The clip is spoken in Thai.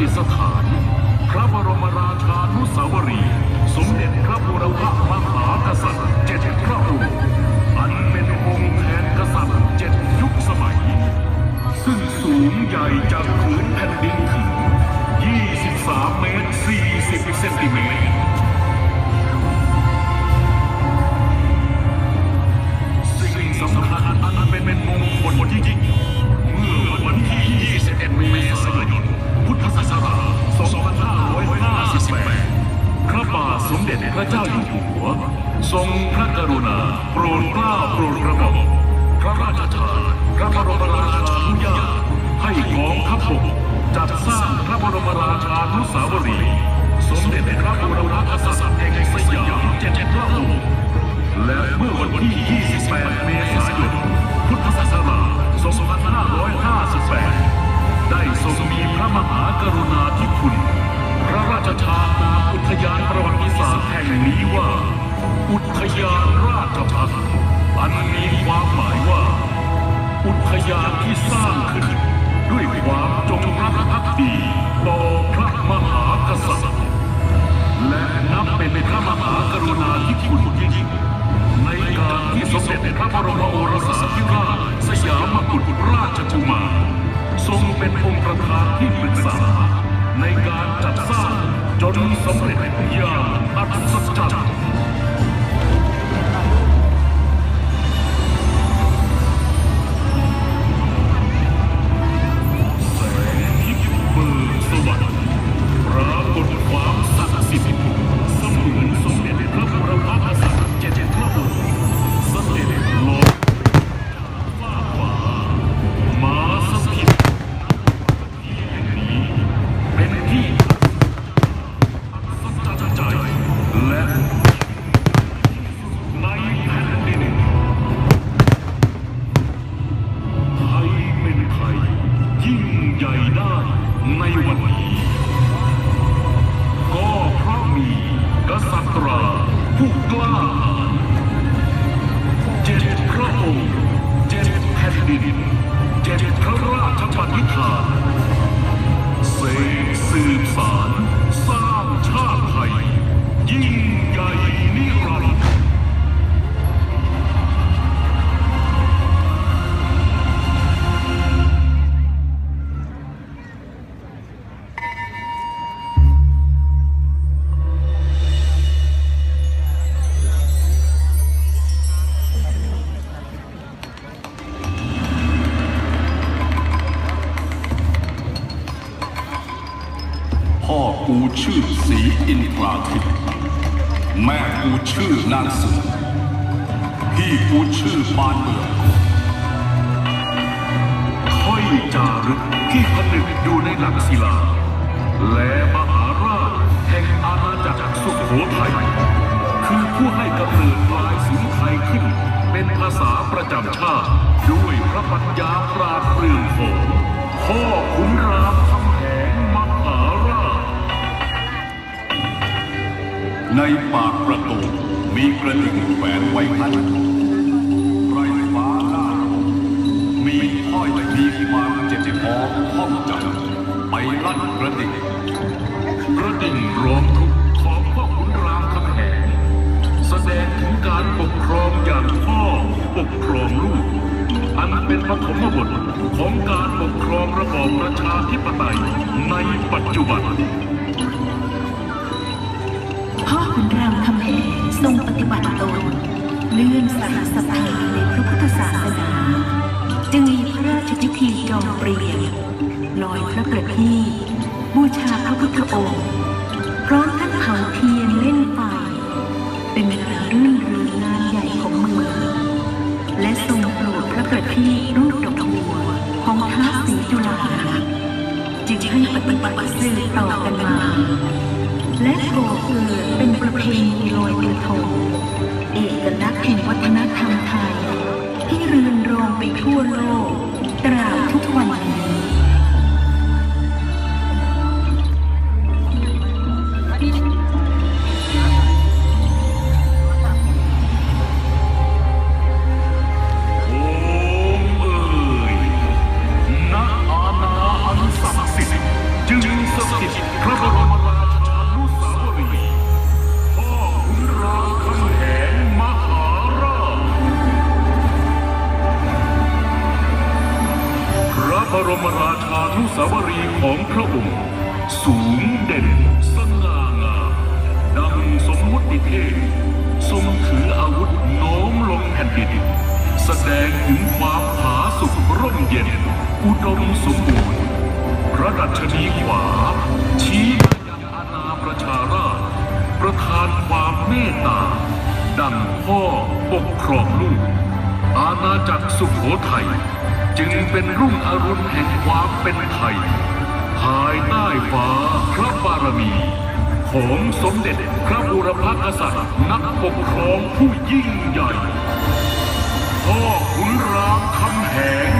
ดิษฐ ล้าโปรดกระหม่อมพระราชทานพระบรมราชานุญาตให้กองทัพบกจัดสร้างพระบรมราชานุสาวรีย์สมเด็จพระบูรพกษัตริย์แห่งสยาม อันมีความหมายว่า อุทยานที่สร้างขึ้น ด้วยความจงรักภักดีต่อพระมหากษัตริย์ และนับเป็นพระมหากรุณาธิคุณยิ่งในการที่สมเด็จพระบรมโอรสาธิราชสยามกุฎราชกุมารทรงเป็นองค์ประธานที่ปรึกษา ในการจัดสร้างจนสำเร็จอย่างอัศจรรย์ ได้ในวันนี้ ก็เพราะมีกษัตริย์ผู้กล้าหาญเจ็ดพระองค์เจ็ดแผ่นดินเจ็ดพระราชปณิธาน กูชื่อสีอินทราทิพย์แม่กูชื่อนางสือพี่กูชื่อปานเมืองถ้อยจารึกที่ผนึกอยู่ในหลักศิลา และมหาราชแห่งอาณาจักรสุโขทัยคือผู้ให้กำเนิดลายสิงไทยขึ้น เป็นภาษาประจำชาติด้วยพระปัญญา ในปากประตูมีกระดิ่งแขวนไว้พันไรฟ้าล่าลมมีถ้อยมีความเจ็บพอห้องใจไปลั่นกระดิ่งกระดิ่งร้องทุกข์ของพ่อขุนรามคำแหงแสดงถึงการปกครองอย่างพ่อปกครองลูก อันเป็นปฐมบทของการปกครองระบอบประชาธิปไตยในปัจจุบัน พ่อขุนรามคำแหงทรงปฏิบัติตนเลื่อมใสศรัทธาในพระพุทธศาสนา จึงมีพระราชพิธีจองเปลี่ยนลอยพระประทีบูชาพระพุทธองค์พร้อมทั้งเผาเทียนเล่นไฟเป็นเวลารื่นเริงงานใหญ่ของเมืองและทรงโปรดพระประทีรูปดอกบัวของท้าวศรีจุฬาจึงให้ปฏิบัติสืบต่อกันมา และก่อเกือเป็นประเพณีลอยกระทงเอกลักษณ์แห่งวัฒนธรรม ราชานุสาวรีของพระองค์ สูงเด่นสง่างามดังสมมุติเทพทรงถืออาวุธน้อมลงแผ่นดิน แสดงถึงความผาสุกร่มเย็น อุดมสมบูรณ์ พระดัชนีขวา ชี้มายังอาณาประชาราชประทานความเมตตา ดังพ่อปกครองลูก อาณาจักรสุขโขทัยจึงเป็นรุ่งอรุณแห่งความเป็นไทย ภายใต้ฟ้าพระบารมี ของสมเด็จพระบูรพกษัตริย์นักปกครองผู้ยิ่งใหญ่ พ่อขุนรามคำแหง